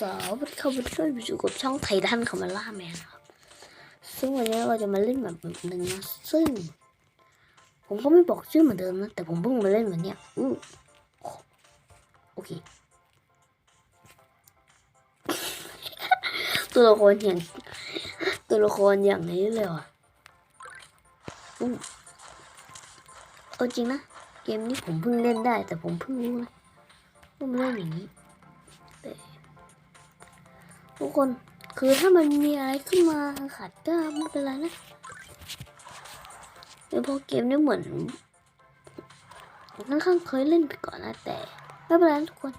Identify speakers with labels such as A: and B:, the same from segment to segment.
A: สวัสดีครับวันนี้ก็อยู่กับช่องไททันคามาล่าแมนครับซึ่งวันนี้เราจะมาเล่นแบบหนึ่งนะซึ่ง ผมก็ไม่บอกชื่อเหมือนเดิมนะแต่ผมเพิ่งมาเล่นวันเนี้ยอู้โอเค ตัวละครอย่างตัวละครอย่างนี้เลยว่ะอู้เอาจริงนะเกมนี้ผมเพิ่งเล่นได้ แต่ผมเพิ่งรู้นะว่ามันเล่นอย่างนี้ ทุกคนคือถ้ามันมีอะไรขึ้นมาขัดก็ไม่เป็นไรนะแต่พอเกมนี้เหมือนค่อนข้างเคยเล่นไปก่อนนะแต่ไม่เป็นไรทุกคน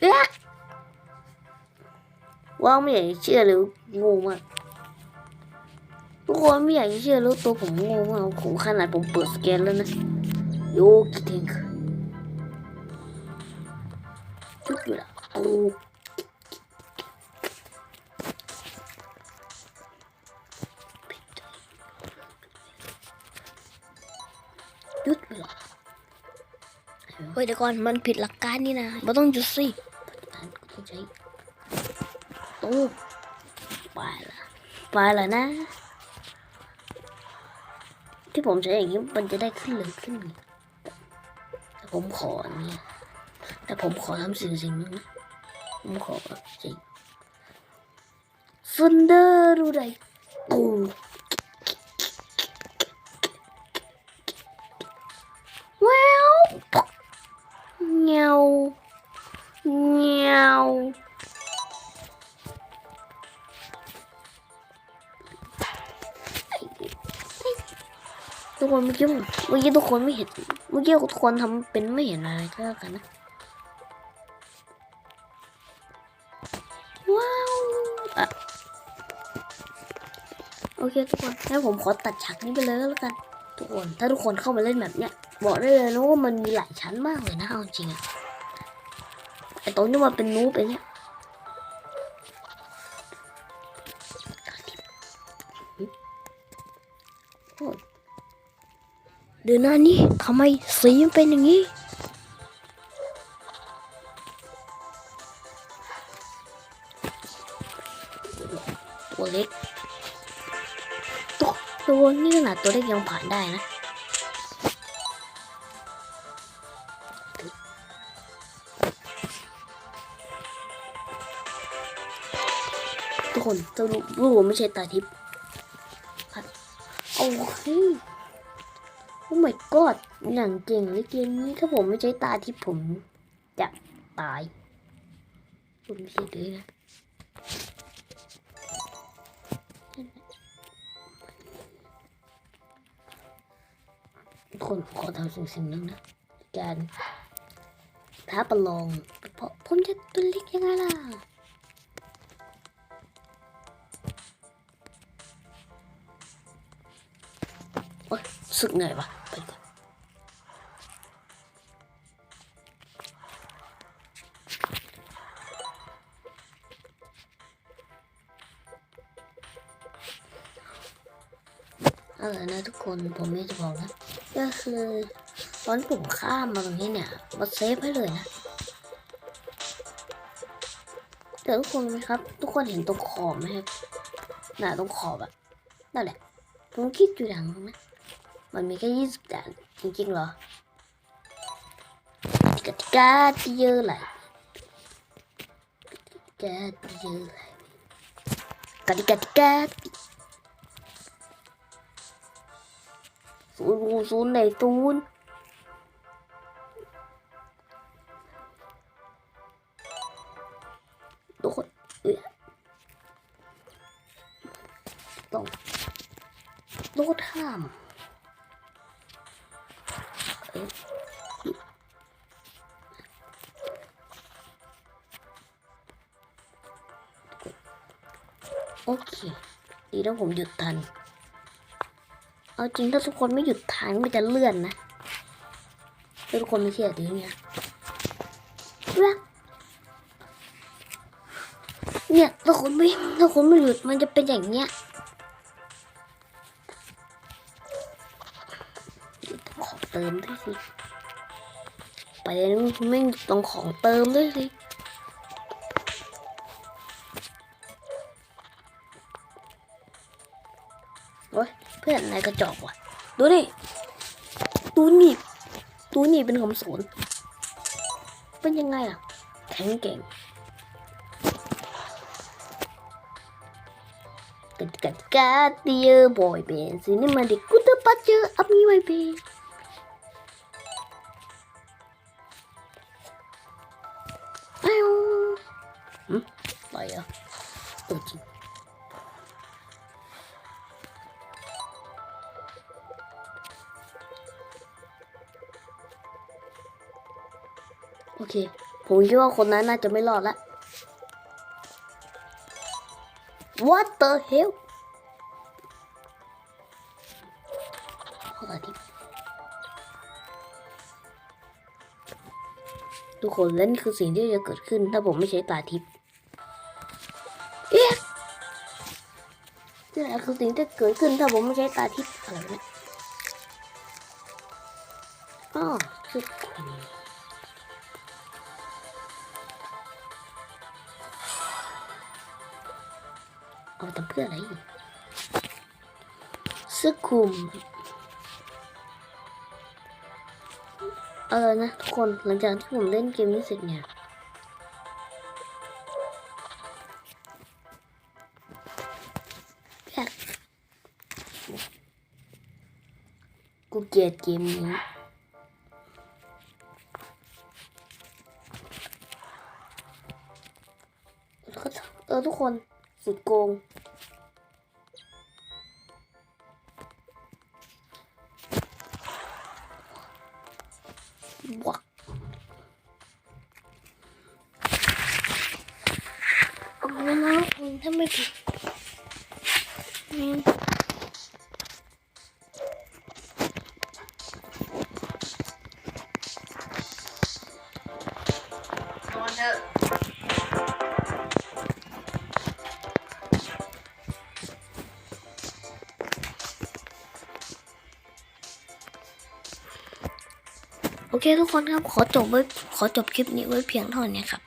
A: เอ๊ะว้าวไม่อยากเชื่อเลยงงมากทุกคนไม่อยากเชื่อเลยตัวผมงงมากผมขนาดผมเปิดสแกนแล้วนะโยกิเทงค์ อยู่ละโอ้หยุดเลยเหรอเฮ้ยเดี๋ยวก่อนมันผิดหลักการนี่นะมันต้องหยุดสิการก็ต้องใช้ตู้ไปละไปละนะ ที่ผมใช้อย่างนี้มันจะได้ขึ้นเลยขึ้นเลยแต่ผมขออันเนี่ย แต่ผมขอทำสิ่งสิ่งหนึงนะผมขอสิ่งซุนเดอร์ดูได้กูว้าวเงาเงาทุกคนเมื่อกี้เมื่อกี้ทุกคนไม่เห็น เมื่อกี้ทุกคนทำเป็นไม่เห็นอะไรก็แล้วกันนะ โอเคทุกคนงั้นผมขอตัดฉากนี้ไปเลยแล้วกัน ทุกคน ถ้าทุกคนเข้ามาเล่นแบบเนี้ย บอกได้เลยนะว่ามันมีหลายชั้นมากเลยนะเอาจริงอะไอตรงนี้มันเป็นนูบไอเนี้ยโอ้ยเดือนหน้านี้ทำไมสีมันเป็นอย่างนี้ตัวเล็ก ตัวนี่ขนาดตัวเล็กยังผ่านได้นะทุกคนจะรู้รู้ว่าไม่ใช่ตาทิพย์โอเคโอ้ my god อย่างเก่งเลยเกมนี้ถ้าผมไม่ใช้ตาทิพย์ผมจะตาย ผมไม่ใช่ด้วยนะ ทุกคนขอทำสิ่งสิ่งหนึงนะการท้าประลองเพราะผมจะตัวเล็กยังไงล่ะโอ๊ยสึกเหนื่อยวะไปก่อนเอาละนะทุกคนผมไม่จะบอกนะ ก็คือตอนผมข้ามมาตรงนี้เนี่ยมาเซฟให้เลยนะแต่ทุกคนไหมครับ ทุกคนเห็นตรงขอบไหมครับน่ะตรงขอบอะนั่นแหละผมคิดอยู่อย่างนะมันมีแค่ยี่สิบด่านจริงๆเหรอกติกาที่เยอะเลยกติกาที่เยอะเลยกติกาติ ศูนย์ศูนย์ไหนศูนย์ทุกคนเอ้ยต้องโลดห้ามเอ้ยโอเค ดีแล้วผมหยุดทัน เอาจริงถ้าทุกคนไม่หยุดทันมันจะเลื่อนนะทุกคนไม่เชื่อดีเนี่ยเนี่ยถ้าคนไม่ถ้าคนไม่หยุดมันจะเป็นอย่างเนี้ยขอเติมด้วยสิไปเลยไม่ต้องของเติมด้วยสิ พื่อนนายกระจอกว่ะ ดูนี่ตูนี่ตูนี่เป็นของศูนเป็นยังไงล่ะ แข็งเก่งกัดกัดกัดเดียบอยเบนสินี่มาดิกูเตอร์ปัจเจออามีไวเบนอ้าวหืมอะไรอะ โอเค ผมคิดว่าคนนั้นน่าจะไม่รอดละ What the hell ขอตาทิปทุกคนและนี่คือสิ่งที่จะเกิดขึ้น ถ้าผมไม่ใช้ตาทิพย์เอ๊ะนี่แหละคือสิ่งที่เกิดขึ้น ถ้าผมไม่ใช้ตาทิพย์อะไรวะเนี่ยอ๋อคือคุณ อาทำเพื่ออะไรเสื้อคลุมเออนะทุกคนหลังจากที่ผมเล่นเกมนี้เสร็จเนี่ยกกูเกลียดเกมนี้เออทุกคน สุดโกงวักเอ โอเคทุกคนครับขอจบไว้ขอจบคลิปนี้ไว้เพียงเท่านี้ครับ